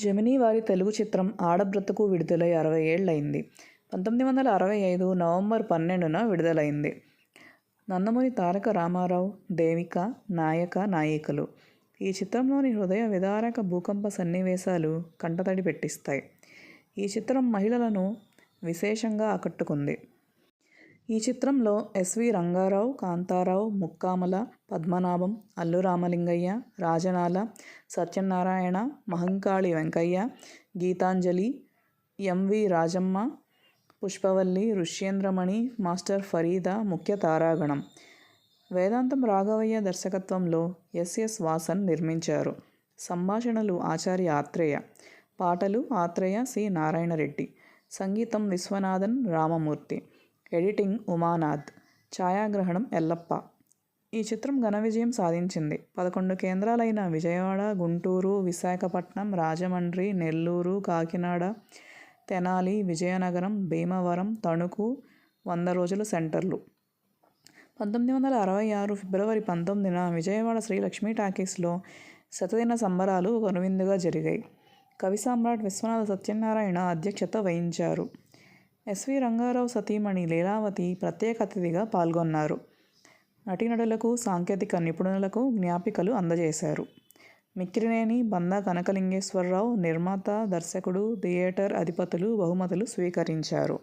Gemini వారి తెలుగు చిత్రం ఆడబ్రతుకు విడుదలై అరవై ఏళ్ళయింది పంతొమ్మిది వందల అరవై ఐదు నవంబర్ పన్నెండున విడుదలైంది. నందమూరి తారక రామారావు, దేవిక నాయక, నాయికలు. ఈ చిత్రంలోని హృదయ విదారక భూకంప సన్నివేశాలు కంటతడి పెట్టిస్తాయి. ఈ చిత్రం మహిళలను విశేషంగా ఆకట్టుకుంది. ఈ చిత్రంలో SV Rangarao, Kantharao, Mukkamala Padmanabham, Allu Ramalingaiah, Rajanala Satyanarayana, Mahankali Venkaiah, Geetanjali, MV Rajamma, Pushpavalli, Rushyendramani, master Fareeda ముఖ్య తారాగణం. వేదాంతం రాఘవయ్య దర్శకత్వంలో ఎస్. ఎస్. వాసన్ నిర్మించారు. సంభాషణలు ఆచార్య ఆత్రేయ. పాటలు ఆత్రేయ సి. నారాయణరెడ్డి. సంగీతం విశ్వనాథన్ రామమూర్తి. ఎడిటింగ్ ఉమానాథ్. ఛాయాగ్రహణం ఎల్లప్ప. ఈ చిత్రం ఘన విజయం సాధించింది. పదకొండు కేంద్రాలైన విజయవాడ, గుంటూరు, విశాఖపట్నం, రాజమండ్రి, నెల్లూరు, కాకినాడ, తెనాలి, విజయనగరం, భీమవరం, తణుకు వంద రోజుల సెంటర్లు. పంతొమ్మిది వందల అరవై ఆరు ఫిబ్రవరి పంతొమ్మిదిన విజయవాడ శ్రీలక్ష్మీ టాకీస్లో శతదిన సంబరాలు కనువిందుగా జరిగాయి. కవి సామ్రాట్ విశ్వనాథ సత్యనారాయణ అధ్యక్షత వహించారు. ఎస్వి రంగారావు సతీమణి లీలావతి ప్రత్యేక అతిథిగా పాల్గొన్నారు. నటీనటులకు, సాంకేతిక నిపుణులకు జ్ఞాపికలు అందజేశారు. మిక్కిరినేని బందా కనకలింగేశ్వరరావు నిర్మాత, దర్శకుడు, థియేటర్ అధిపతులు బహుమతులు స్వీకరించారు.